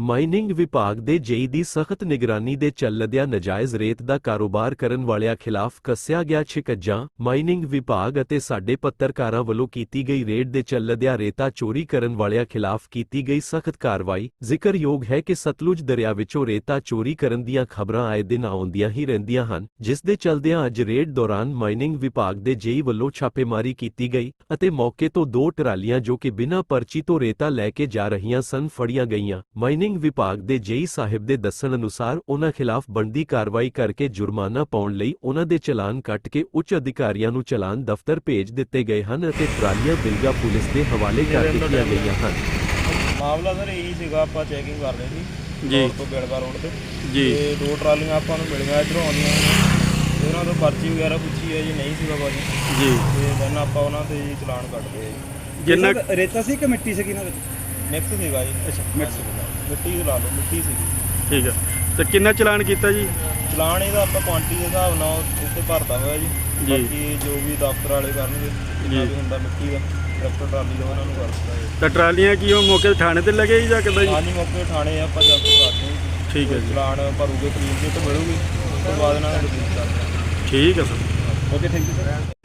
Mining ਵਿਭਾਗ ਦੇ ਜੇਈ ਦੀ ਸਖਤ ਨਿਗਰਾਨੀ ਦੇ ਚੱਲਦਿਆਂ ਨਜਾਇਜ਼ ਰੇਤ ਦਾ ਕਾਰੋਬਾਰ ਕਰਨ ਵਾਲਿਆਂ ਖਿਲਾਫ ਕੱਸਿਆ ਗਿਆ ਛਿਕੱਜਾਂ, ਮਾਈਨਿੰਗ ਵਿਭਾਗ ਅਤੇ ਸਾਡੇ ਪੱਤਰਕਾਰਾਂ ਵੱਲੋਂ ਕੀਤੀ ਗਈ ਰੇਡ ਦੇ ਚੱਲਦਿਆਂ ਰੇਤਾ ਚੋਰੀ ਕਰਨ ਵਾਲਿਆਂ ਖਿਲਾਫ ਕੀਤੀ ਗਈ ਸਖਤ ਕਾਰਵਾਈ। ਜ਼ਿਕਰਯੋਗ ਹੈ ਕਿ ਸਤਲੁਜ ਦਰਿਆ ਵਿੱਚੋਂ ਰੇਤਾ ਚੋਰੀ ਕਰਨ ਦੀਆਂ ਖਬਰਾਂ ਆਏ ਦਿਨ ਆਉਂਦੀਆਂ ਹੀ ਰਹਿੰਦੀਆਂ ਹਨ, ਜਿਸ ਦੇ ਚੱਲਦਿਆਂ ਅੱਜ ਰੇਡ ਦੌਰਾਨ ਮਾਈਨਿੰਗ ਵਿਭਾਗ ਦੇ ਜੇਈ ਵੱਲੋਂ ਛਾਪੇਮਾਰੀ ਕੀਤੀ ਗਈ ਅਤੇ ਮੌਕੇ ਤੋਂ ਦੋ ਟਰਾਲੀਆਂ ਜੋ ਕਿ ਬਿਨਾਂ ਪਰਚੀ ਤੋਂ ਰੇਤਾ ਲੈ ਕੇ ਜਾ ਰਹੀਆਂ ਸਨ ਫੜੀਆਂ ਗਈਆਂ। ਮਾਈਨਿੰਗ ਵਿਭਾਗ ਦੇ ਜੇਈ ਸਾਹਿਬ ਦੇ ਦੱਸਣ ਅਨੁਸਾਰ ਉਨ੍ਹਾਂ ਖਿਲਾਫ ਬਣਦੀ ਕਾਰਵਾਈ ਕਰਕੇ ਜੁਰਮਾਨਾ ਪਾਉਣ ਲਈ ਉਨ੍ਹਾਂ ਦੇ ਚਲਾਨ ਕੱਟ ਕੇ ਉੱਚ ਅਧਿਕਾਰੀਆਂ ਨੂੰ ਚਲਾਨ ਦਫ਼ਤਰ ਭੇਜ ਦਿੱਤੇ ਗਏ ਹਨ ਅਤੇ ਟਰਾਲੀਆਂ ਬਿਲਗਾ ਪੁਲਿਸ ਦੇ ਹਵਾਲੇ ਕਰ ਦਿੱਤੀਆਂ ਗਈਆਂ ਹਨ। ਮਾਮਲਾ ਸਰ ਇਹੀ ਸੀਗਾ ਆਪਾਂ ਚੈਕਿੰਗ ਕਰ ਰਹੇ ਸੀ। ਜੀ। ਤੋਂ ਬੇੜਗਾ ਰੋਡ ਤੇ। ਜੀ। ਤੇ ਦੋ ਟਰਾਲੀਆਂ ਆਪਾਂ ਨੂੰ ਮਿਲੀਆਂ ਇਧਰੋਂ ਆਉਂਦੀਆਂ ਉਹਨਾਂ ਤੋਂ ਪਰਚੀ ਵਗੈਰਾ ਪੁੱਛੀ ਹੈ ਜੀ ਨਹੀਂ ਸੀਗਾ ਬਾਜੀ ਜੀ। ਤੇ ਦੈਨ ਆਪਾਂ ਉਹਨਾਂ ਤੇ ਜੀ ਚਲਾਨ ਕੱਟਦੇ ਜਿੰਨਾ ਰੇਤਾ ਸੀ ਕਿ ਮਿੱਟੀ ਸੀਗੀ ਇਹਨਾਂ ਵਿੱਚ? ਮਿਕਸ ਸੀਗਾ ਜੀ। ਅੱਛਾ ਮਿਕਸ ਮਿੱਟੀ ਲਾ ਲਓ ਮਿੱਟੀ ਸੀਗੀ ਠੀਕ ਹੈ ਤੇ ਕਿੰਨਾ ਚਲਾਨ ਕੀਤਾ ਜੀ? ਚਲਾਨ ਇਹਦਾ ਆਪਾਂ ਕੁਆਂਟੀ ਦੇ ਹਿਸਾਬ ਨਾਲ ਉੱਤੇ ਭਰਦਾ ਹੋਇਆ ਜੀ। ਜੀ। ਬਾਕੀ ਜੋ ਵੀ ਦਫ਼ਤਰ ਵਾਲੇ ਕਰਨਗੇ ਜਿੰਨਾ ਜੀ। ਵੀ ਹੁੰਦਾ ਮਿੱਟੀ ਦਾ ਟਰੈਕਟਰ ਟਰਾਲੀ ਦਾ ਉਹਨਾਂ ਨੂੰ ਕਰ ਦਿੱਤਾ ਜੀ। ਤਾਂ ਟਰਾਲੀਆਂ ਕੀ ਉਹ ਮੌਕੇ ਤੇ ਥਾਣੇ ਤੇ ਲੱਗੇ ਜੀ ਜਾਂ ਕਿੱਦਾਂ ਜੀ? ਹਾਂਜੀ ਮੌਕੇ ਥਾਣੇ ਆਪਾਂ ਜਾ ਕੇ ਕਰਦੇ ਹਾਂ ਠੀਕ ਹੈ ਜੀ। ਚਲਾਨ ਭਰੂਗੇ ਕਲੀਨ ਚਿੱਟ ਮਿਲੂਗੀ ਉਸ ਤੋਂ ਬਾਅਦ ਇਹਨਾਂ ਨੂੰ ਰਿਲੀਜ਼ ਕਰਦੇ ਠੀਕ ਹੈ sir. Okay thank you sir